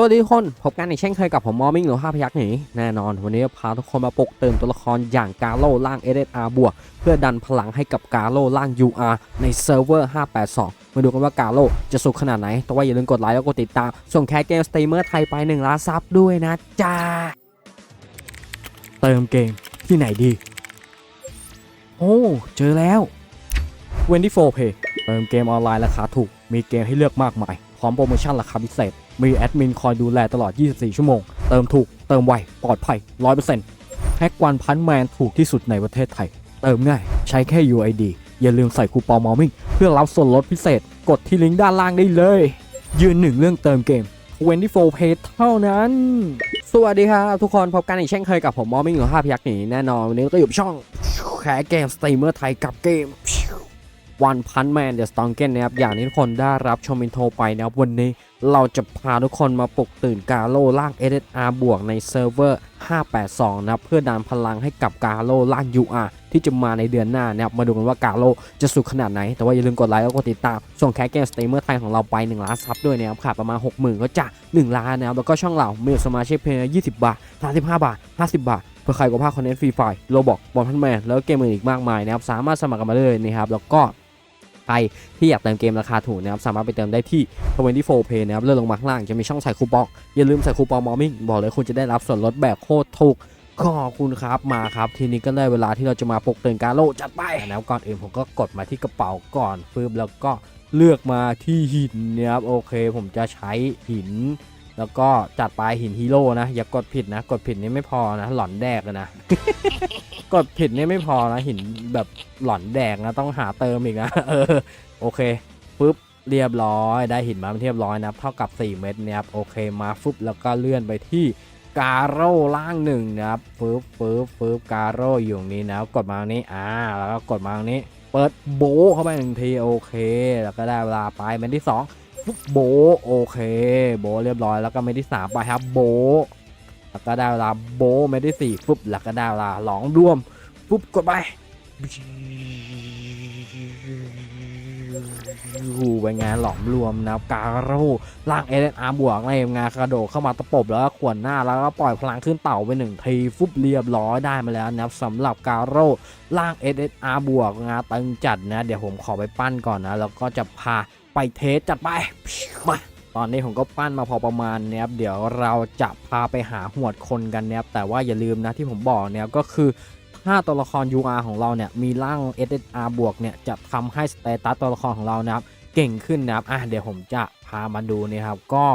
สวัสดีทุกคน พบกันอีกเช่นเคยกับผมมอมิงหรือห้าพยักหนีแน่นอน วันนี้พาทุกคนมาปลุกตื่นตัวละครอย่างกาโลล่าง SSR บวก เพื่อดันพลังให้กับกาโลล่าง UR ในเซิร์ฟเวอร์ 582 มาดูกันว่ากาโลจะสุดขนาดไหน แต่ว่าอย่าลืมกดไลค์แล้วกดติดตาม ส่งแคสเกมสตรีมเมอร์ไทยไป1ล้านซับด้วยนะจ้า เติมเกมที่ไหนดี โอ้ เจอแล้ว 24 Pay เติมเกมออนไลน์ราคาถูก มีเกมให้เลือกมากมาย พร้อมโปรโมชั่นราคาพิเศษ มีแอดมินคอยดูแลตลอด 24 ชั่วโมง เติมถูก เติมไว ปลอดภัย 100%แพ็กวันพันแมนถูกที่สุดในประเทศไทย เติมง่าย ใช้แค่ UID อย่าลืมใส่คูปองมอมิ่งเพื่อรับส่วนลดพิเศษ กดที่ลิงก์ด้านล่างได้เลย ยืนหนึ่งเรื่องเติมเกม24 Pay เท่านั้น สวัสดีครับทุกคนพบกันอีกเช่นเคยกับผมมอมิ่งหรือห้าพยักหนีแน่นอนวันนี้ก็อยู่ช่องแคสเกมสตรีมเมอร์ไทยกับเกมวันพันแมนเดอะสตองเกนนะครับอย่างที่ทุกคนได้รับชมอินโทรไปนะครับวันนี้ เราจะพาทุกคนมาปลุกตื่นกาโลล่าง SSR บวกในเซิร์ฟเวอร์ 582 นะครับ เพื่อดันพลังให้กับกาโลล่าง UR ที่จะมาในเดือนหน้านะครับ มาดูกันว่ากาโลจะสุดขนาดไหน แต่ว่าอย่าลืมกดไลค์แล้วกดติดตาม ส่งแคสเกมสตรีมเมอร์ไทยของเราไป 1 ล้านซับด้วยนะครับขาดประมาณ 60,000 ก็จะ 1 ล้านนะครับ แล้วก็ช่องเรามีสมาชิกเพียง20 บาท 35 บาท 50 บาทเพื่อใครก็ภาคคอนเทนต์ฟรีไฟล์โลบอกบอลพันแมนแล้วก็เกมอื่นอีกมากมายนะครับสามารถสมัครกันมาเลยนะครับแล้วก็ ใครที่อยากเติมเกมราคาถูกนะครับสามารถไปเติมได้ที่ 24 Pay นะครับเลื่อนลงมาข้างล่างจะมีช่องใส่คูปอง อย่าลืมใส่คูปองมอมิ่งบอกเลยคุณจะได้รับส่วนลดแบบโคตรถูกขอบคุณครับมาครับทีนี้ก็ได้เวลาที่เราจะมาปกเตื่นกาโลจัดไปแล้วก่อนอื่นผมก็กดมาที่กระเป๋าก่อนฟืบแล้วก็เลือกมาที่หินนะครับโอเค ผมจะใช้หิน แล้วก็จัดไปหินฮีโร่นะ อย่ากดผิดนะ กดผิดนี่ไม่พอนะ หลอนแดกเลยนะ กดผิดนี่ไม่พอนะหินแบบหลอนแดกนะ ต้องหาเติมอีกนะเออโอเคปุ๊บเรียบร้อยได้หินมาเป็นเรียบร้อยนะเท่ากับ 4 เม็ดเนี่ยครับโอเคมาฟึบแล้วก็เลื่อนไปที่กาโร่ล่างหนึ่งนะครับฟึบฟึบฟึบกาโร่อยู่ตรงนี้นะกดมาตรงนี้อ่าแล้วก็กดมาตรงนี้ เปิดโบเข้าไปหนึ่งทีโอเค แล้วก็ได้เวลาไปเม็ดที่สอง ปุ๊บโบโอเค โบเรียบร้อยแล้วก็เมดที่สามไปครับโบแล้วก็ได้เวลาโบเมดที่สี่ปุ๊บแล้วก็ได้เวลาหลองรวมปุ๊บกดไปหูไปงานหลอมรวมนะการูล่างเอเดนอาร์บวกในงานกระโดดเข้ามาตะปบแล้วก็ขวนหน้าแล้วก็ปล่อยพลังขึ้นเต่าไปหนึ่งทีฟุบเรียบร้อยได้มาแล้วนะสำหรับการูล่าง SSR บวกงานตึงจัดนะ เดี๋ยวผมขอไปปั้นก่อนนะ แล้วก็จะพา ไปเทสจัดไปมาตอนนี้ผมก็ปั้นมาพอประมาณเนี้ยครับเดี๋ยวเราจะพาไปหาหวดคนกันนะครับแต่ว่าอย่าลืมนะที่ผมบอกเนี่ยก็คือถ้าตัวละคร UR ของเราเนี่ยมีร่าง SSR บวกเนี่ยจะทำให้สเตตัสตัวละครของเรานะครับเก่งขึ้นนะครับอะเดี๋ยวผมจะพามาดูเนี่ยครับก็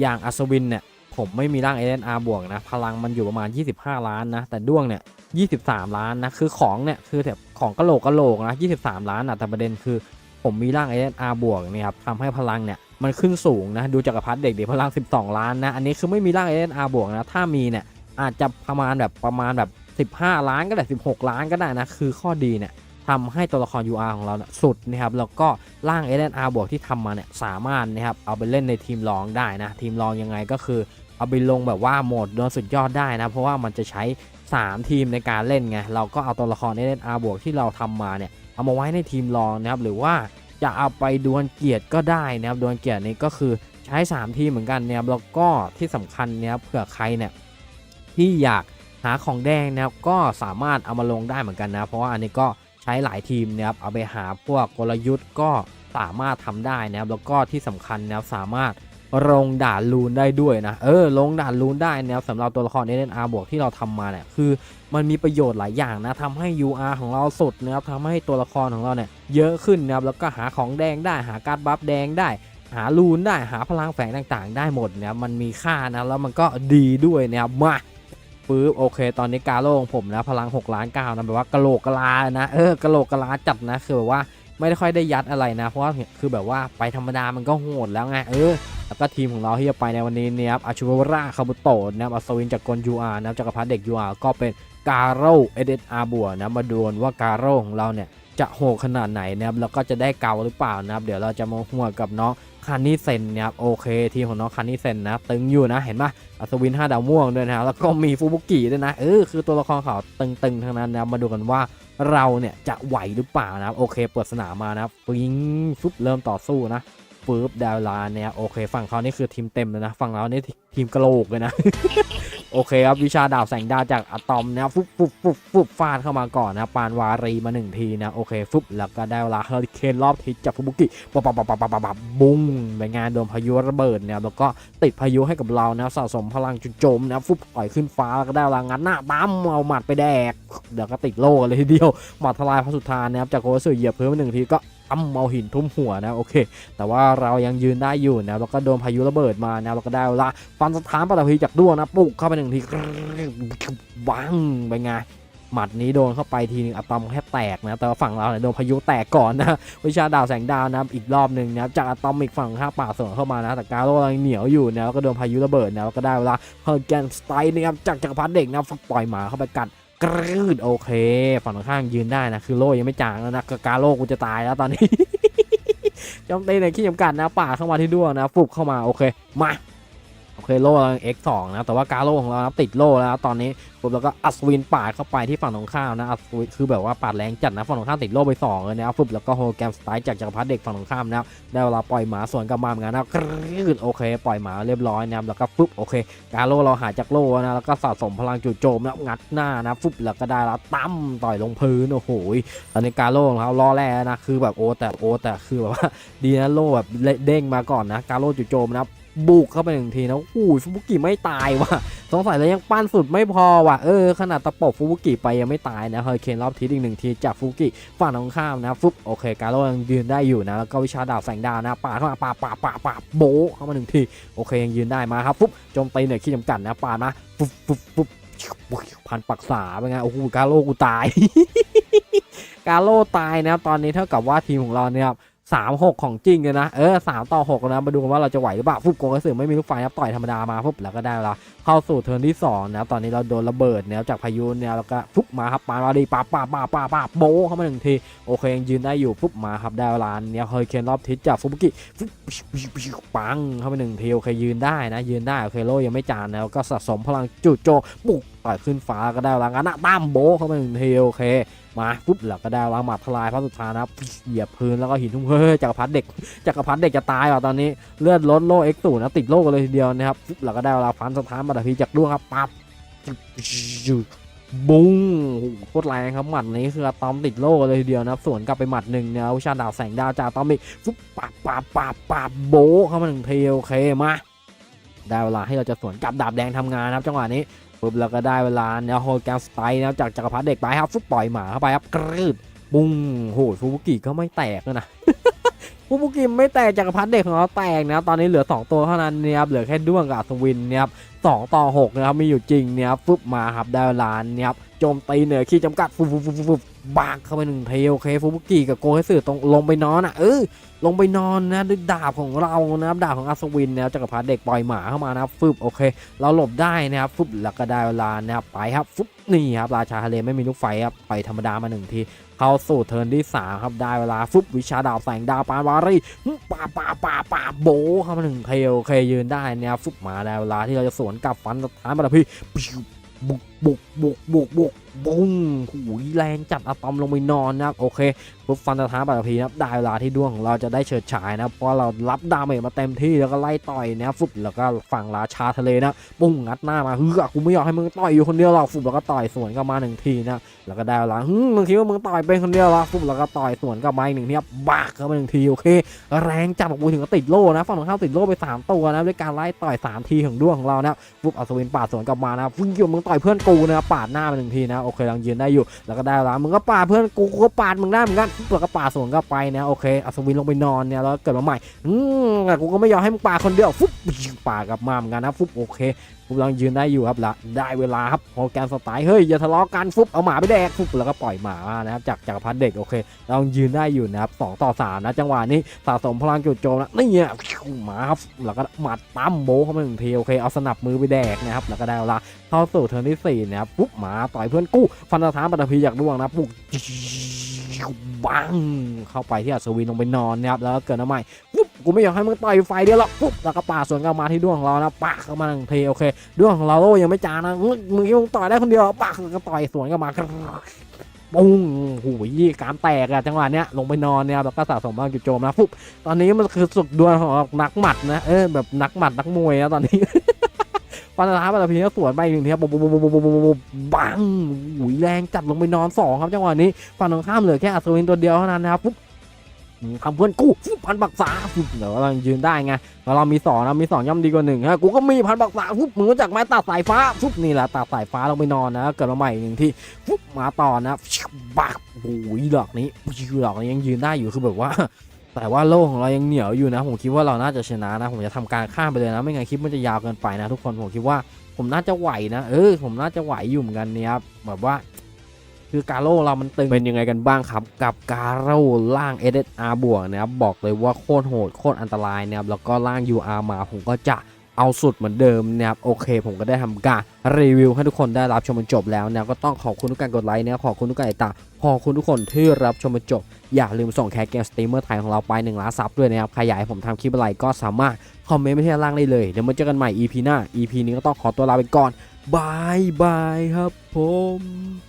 อย่างอัศวินเนี่ยผมไม่มีร่าง SSR บวกนะพลังมันอยู่ประมาณ 25 ล้านนะแต่ด้วงเนี่ย23 ล้านนะคือของเนี่ยคือแบบของกะโหลกกะโหลกนะ23 ล้านอะแต่ประเด็นคือ ผมมีร่าง SSR บวกเนี่ยครับทำให้พลังเนี่ยมันขึ้นสูงนะดูจากระพัดเด็กเด็กพลัง 12 ล้านนะอันนี้คือไม่มีร่าง SSR บวกนะถ้ามีเนี่ยอาจจะประมาณแบบประมาณแบบ 15 ล้านก็ได้ 16 ล้านก็ได้นะคือข้อดีเนี่ยทำให้ตัวละคร UR ของเราเนี่ยสุดนะครับแล้วก็ร่าง SNR บวกที่ทำมาเนี่ยสามารถนะครับเอาไปเล่นในทีมรองได้นะทีมรองยังไงก็คือเอาไปลงแบบว่าโหมดโดนสุดยอดได้นะเพราะว่ามันจะใช้ 3 ทีมในการเล่นไงเราก็เอาตัวละคร SNR บวกที่เราทำมาเนี่ย เอามาไว้ในทีมรองนะครับ หรือว่าจะเอาไปดวลเกียรติก็ได้นะครับดวลเกียรตินี้ก็คือใช้ 3 ทีมเหมือนกันนะครับแล้วก็ที่สำคัญเนี่ยเผื่อใครเนี่ยที่อยากหาของแดงนะครับก็สามารถเอามาลงได้เหมือนกันนะ เพราะว่าอันนี้ก็ใช้หลายทีมนะครับเอาไปหาพวกกลยุทธ์ก็สามารถทำได้นะครับแล้วก็ที่สำคัญนะครับสามารถ ลงด่านลูนได้ด้วยนะ เออ ลงด่านลูนได้นะครับสำหรับตัวละคร SNR บวกที่เราทำมาเนี่ย คือมันมีประโยชน์หลายอย่างนะทำให้ UR ของเราสุดนะครับทำให้ตัวละครของเราเนี่ยเยอะขึ้นนะครับ แล้วก็หาของแดงได้ หาการ์ดบัฟแดงได้ หาลูนได้ หาพลังแฝงต่างๆ ได้หมดนะครับ มันมีค่านะ แล้วมันก็ดีด้วยนะครับ มาปึ๊บโอเค ตอนนี้กาโลของผมนะพลัง 6 ล้านเก้านะแบบว่ากะโหลกกะลานะ เออกะโหลกกะลาจัดนะ คือแบบว่าไม่ได้ค่อยได้ยัดอะไรนะ เพราะว่าคือแบบว่าไปธรรมดามันก็โหดแล้วไง เออ แล้วก็ทีมของเราที่จะไปในวันนี้นี่ยครับอาชูวราคาบุโตะนะครับอัศวินจากกลยูอาร์นะครับจักรพรรดิเด็กยูอาร์ก็เป็นกาโร่เอเดนอาบัวนะมาดูว่ากาโร่ของเราเนี่ยจะโหขนาดไหนนะครับแล้วก็จะได้เกาหรือเปล่านะครับ เดี๋ยวเราจะมาหัวกับน้องคานิเซนนะครับโอเคทีมของน้องคานิเซนนะตึงอยู่นะเห็นปะอัศวิน 5 ดาวม่วงด้วยนะแล้วก็มีฟูบุกิด้วยนะเออคือตัวละครเขาตึงๆทั้งนั้นนะมาดูกันว่าเราเนี่ยจะไหวหรือเปล่านะครับโอเค เปิดสนามมานะครับปิงฟุบเริ่มต่อสู้นะ ฟืบดาวลาเนี่ยโอเค ฝั่งเขานี่คือทีมเต็มเลยนะ ฝั่งเรานี่ทีมกระโหลกเลยนะ โอเคครับวิชาดาบแสงดาวจากอะตอมนะฟุบฟุบฟุบฟุบฟาดเข้ามาก่อนนะปานวารีมาหนึ่งทีนะโอเคฟุบแล้วก็ได้เวลาเฮอริเคนรอบทิศจากฟุบุกิปับปับปับปับปับปับบุ้งไปงานโดนพายุระเบิดเนี่ยแล้วก็ติดพายุให้กับเรานะสะสมพลังจุดโจมนะฟุบปล่อยขึ้นฟ้าแล้วก็ได้เวลางัดหน้าตั้มเอาหมัดไปแดกเดี๋ยวก็ติดโล่เลยทีเดียวหมัดทลายพระสุธานนะครับจากโคเสึเหยียบพื้นมาหนึ่งทีก็ ตั้มเอาหินทุ่มหัวนะโอเค แต่ว่าเรายังยืนได้อยู่นะแล้วก็โดนพายุระเบิดมานะแล้วก็ได้เวลาฟันสถานปฐพีจากด้วงนะปุกเข้าไปหนึ่งทีวังไปไงหมัดนี้โดนเข้าไปทีนึงอะตอมแค่แตกนะแต่ว่าฝั่งเราเนี่ยโดนพายุแตกก่อนนะวิชาดาวแสงดาวนะอีกรอบหนึ่งนะจากอะตอมอีกฝั่งข้าป่าสวนเข้ามานะแต่การโลยังเหนียวอยู่นะแล้วก็โดนพายุระเบิดนะแล้วก็ได้เวลาเฮอร์แกนสไตน์นะครับจากจักรพรรดิเด็กนะปล่อยหมาเข้าไปกัด กรืดโอเคฝั่งข้างยืนได้นะคือโลยังไม่จางแล้วนะกาโลกูจะตายแล้วตอนนี้จอมตีในขี้จำกัดนะป่าเข้ามาที่ด้วงนะฟุบเข้ามาโอเคมา เคโล่เรา X2 นะแต่ว่ากาโล่ของเรานะติดโล่แล้วตอนนี้ปุ๊บแล้วก็อัศวินปาดเข้าไปที่ฝั่งตรงข้ามนะอัศวินคือแบบว่าปาดแรงจัดนะฝั่งตรงข้ามติดโล่ไปสองเลยนะฟุบแล้วก็โฮแกมสไตล์จากจักรพรรดิเด็กฝั่งตรงข้ามนะได้เวลาปล่อยหมาสวนกลับมาเหมือนกันนะกรีดโอเค ปล่อยหมาเรียบร้อยนะแล้วก็ปุ๊บโอเค กาโล่เราหายจากโล่นะแล้วก็สะสมพลังจู่โจมนะงัดหน้านะฟุบแล้วก็ได้แล้วตั้มต่อยลงพื้นโอ้โหตอนนี้กาโล่ของเราล่อแร่นะคือแบบโอแต่โอแต่คือแบบว่าดีนะโล่แบบเด้งมาก่อนนะกาโล่จู่โจมนะ บุกเข้าไปหนึ่งทีนะอู้ยฟุบุกิไม่ตายว่ะสงสัยแล้วยังปั้นสุดไม่พอว่ะเออขนาดตะปบฟุบุกิไปยังไม่ตายนะเฮอร์เคนรอบทีอีกหนึ่งทีจากฟุบุกิฝั่งตรงข้ามนะฟุบโอเคการโล่ยังยืนได้อยู่นะแล้วก็วิชาดาบแสงดาวนะปาเข้ามาปาปาปาปาโบเข้ามาหนึ่งทีโอเคยังยืนได้มาครับฟุบโจมตีเหนือขี้จำกัดนะปาดมาฟุบฟุบฟุบพันปักษาเป็นไงโอ้โหการโล่กูตายการโล่ตายนะตอนนี้เท่ากับว่าทีมของเราเนี่ย สามหกของจริงเลยนะ เออสามต่อหกนะมาดูกันว่าเราจะไหวหรือเปล่าฟุบโกงกระสือไม่มีลูกไฟนะต่อยธรรมดามาฟุบแล้วก็ได้เวลาเข้าสู่เทิร์นที่สองนะตอนนี้เราโดนระเบิดเนี่ยจากพายุเนี่ยแล้วก็ฟุบมาครับปามาดีปาปาปาปาปาโบเข้ามาหนึ่งทีโอเคยังยืนได้อยู่ฟุบมาครับได้เวลาเนี่ยเฮอร์เคนรอบทิศจากฟุบุกิฟุบปังเข้าไปหนึ่งทีโอเคยืนได้นะยืนได้โอเคโลยังไม่จานแล้วก็สะสมพลังจุดโจปุกต่อยขึ้นฟ้าก็ได้เวลางั้นนะตั้มโบเข้ามาหนึ่งทีโอเคมาปุ๊บแล้วก็ได้วางหมัดทลายพระสุธานะเหยียบพื้นแล้วก็หินทุ่มเฮ้ยจักรพรรดิเด็กจักรพรรดิเด็กจะตายว่ะตอนนี้เลือดลดโลเอ็กซ์สูนะติดโลกันเลยทีเดียวนะครับปุ๊บแล้วก็ได้เวลาฟันสถานบัตรพีจากด้วงครับปั๊บบุ้งโคตรแรงครับหมัดนี้คืออะตอมติดโล่เลยทีเดียวนะครับสวนกลับไปหมัดหนึ่งเนี่ยวิชาดาวแสงดาวจากตอมอีกฟุบปับปับปับปับโบเข้ามาหนึ่งทีโอเคมาได้เวลาให้เราจะสวนกลับดาบแดงทำงานนะครับจังหวะนี้ ปุ๊บเราก็ได้เวลาเนี่ยโฮแกนสไตล์นะจากจักรพรรดิเด็กไปครับฟุบปล่อยหมาเข้าไปครับกรืดบุ้งโหฟูบุกิก็ไม่แตกนะฟูบุกิไม่แตกจักรพรรดิเด็กของเราแตกนะตอนนี้เหลือ 2 ตัวเท่านั้นเนี่ยครับเหลือแค่ด้วงกับอัศวินเนี่ยครับสองต่อหกนะครับมีอยู่จริงเนี่ยครับฟุบมาครับได้เวลาเนี่ยครับ โจมตีเหนือขีดจำกัดฟุบฟุบฟุบฟุบฟุบากเข้าไปหนึ่งเทโอเคฟูบุกิกับโกเฮสึตรงลงไปนอนอะเออลงไปนอนนะด้วยดาบของเรานะครับดาบของอัศวินนะครับจักรพรรดิเด็กปล่อยหมาเข้ามานะฟึบโอเค เราหลบได้นะครับฟึบแล้วก็ได้เวลานะครับไปครับฟึบนี่ครับราชาทะเลไม่มีลูกไฟครับปล่อยธรรมดามาหนึ่งทีเข้าสู่เทิร์นที่สามครับได้เวลาฟึบวิชาดาบแสงดาวปานวารีป่าป่าป่าป่าโบเข้ามาหนึ่งเทโอเคยืนได้นะครับฟึบมาได้เวลาที่เราจะสวนกลับฟันสถานบัตรพี่บุก บุกบุกบุกบุกบุ้งหูยแรงจัดอะตอมลงไปนอนนะครับโอเคปุ๊บฟันสถาปัตตภีนะครับได้เวลาที่ดวงของเราจะได้เฉิดฉายนะเพราะเรารับดาเมจมาเต็มที่แล้วก็ไล่ต่อยนะฟุบแล้วก็ฝั่งราชาทะเลนะปุ้งงัดหน้ามาเฮ้ยกูไม่อยากให้มึงต่อยอยู่คนเดียวหรอกฟุบแล้วก็ต่อยสวนกลับมาหนึ่งทีนะแล้วก็ได้เวลาฮึมึงคิดว่ามึงต่อยเป็นคนเดียวหรอฟุบแล้วก็ต่อยสวนกลับมาอีกหนึ่งทีครับบากเข้ามาหนึ่งทีโอเค แรงจัดของกูถึงกับติดโล่นะฝั่งตรงข้าติดโล่ไปสามตัวนะด้วยการไล่ต่อยสามทีของดวงของเรานะฟุบอัศวินปาดสวนกลับมานะฟึ่งคิดว่ามึงต่อยเพื่อนกูนะปาดหน้ามาหนึ่งทีนะโอเคยังยืนได้อยู่แล้วก็ได้แล้วมึงก็ปาดเพื่อนกูกูก็ปาดมึงได้เหมือนกันปุ๊บแล้วก็ปาดสวนก็ไปนะโอเคอัศวินลงไปนอนเนี่ยแล้วเกิดมาใหม่อืมกูก็ไม่ยอมให้มึงปาดคนเดียวฟุบปาดกลับมาเหมือนกันนะฟุบโอเค ฟุบยังยืนได้อยู่ครับละได้เวลาครับโปรแกรมสไตล์เฮ้ยอย่าทะเลาะกันฟุบเอาหมาไปแดกฟุบแล้วก็ปล่อยหมานะครับจากจักรพรรดิเด็กโอเคเรายืนได้อยู่นะครับสองต่อสามนะจังหวะนี้สะสมพลังจุดโจมนะนี่เนี่ยหมาครับแล้วก็หมัดตั้มโบเข้ามาหนึ่งทีโอเคเอาสนับมือไปแดกนะครับแล้วก็ได้เวลาเข้าสู่เทิร์นที่สี่นะครับปุ๊บหมาต่อยเพื่อนกู้ฟันสถานปัตตภีจากดวงนะปุ๊บบังเข้าไปที่อัศวินลงไปนอนนะครับแล้วก็เกิดน้ำใหม่ กูไม่อยากให้มึงต่อยไฟเดียวหรอกปุ๊บแล้วก็ป่าสวนกลับมาที่ด้วงของเรานะปากเข้ามาหนึ่งทีโอเคด้วงของเราโลยังไม่จานะมึงมึงคิดว่ามึงต่อยได้คนเดียวปากก็ต่อยสวนกลับมาปุ้งหูยกามแตกอะจังหวะเนี้ยลงไปนอนเนี่ยแล้วก็สะสมบ้างจุดโจมนะฟุบตอนนี้มันคือสุดดวลของนักหมัดนะเออแบบนักหมัดนักมวยนะตอนนี้ฟันท้ายปัตตพีก็สวนไปอีกหนึ่งทีครับปุ๊บปุ๊บปุ๊บปุ๊บบุบบังหูยแรงจัดลงไปนอนสองครับจังหวะนี้ฝั่งตรงข้ามเหลือแค่อัศวินตัวเดียวเท่านั้นนะครับปุ๊บ คำเพื่อนกูฟุบพันบักษาฟุบเดี๋ยวเรายืนได้ไงแล้วเรามีสองนะมีสองย่อมดีกว่าหนึ่งฮะกูก็มีพันบักษาฟุบมึงรู้จักไหมตัดสายฟ้าฟุบนี่แหละตัดสายฟ้าลงไปนอนนะเกิดมาใหม่อีกหนึ่งที่ฟุบมาต่อนะบักโอ้ยดอกนี้ดอกนี้ยังยืนได้อยู่คือแบบว่าแต่ว่าโล่ของเรายังเหนียวอยู่นะ ผมคิดว่าเราน่าจะชนะนะ ผมจะทำการข้ามไปเลยนะ ไม่งั้นคลิปมันจะยาวเกินไปนะ ทุกคนผมคิดว่าผมน่าจะไหวนะ เออ ผมน่าจะไหวอยู่เหมือนกันเนี่ยครับแบบว่า คือกาโล่เรามันตึงเป็นยังไงกันบ้างครับ กับกาโล่ล่าง SSR บวกนะครับบอกเลยว่าโคตรโหดโคตรอันตรายนะครับแล้วก็ล่าง UR มาผมก็จะเอาสุดเหมือนเดิมนะครับโอเค ผมก็ได้ทำการรีวิวให้ทุกคนได้รับชมจนจบแล้วนะก็ต้องขอบคุณทุกการกดไลค์นะขอบคุณทุกการติดตามขอบคุณทุกคนที่รับชมจนจบ อย่าลืมส่งแคสเกมสตรีมเมอร์ไทยของเราไป1ล้านซับด้วยนะครับใครอยากให้ผมทำคลิปอะไรก็สามารถคอมเมนต์ไว้ที่ล่างได้เลยเดี๋ยวมาเจอกันใหม่ EP หน้า EP นี้ก็ต้องขอตัวลาไปก่อนบายบายครับผม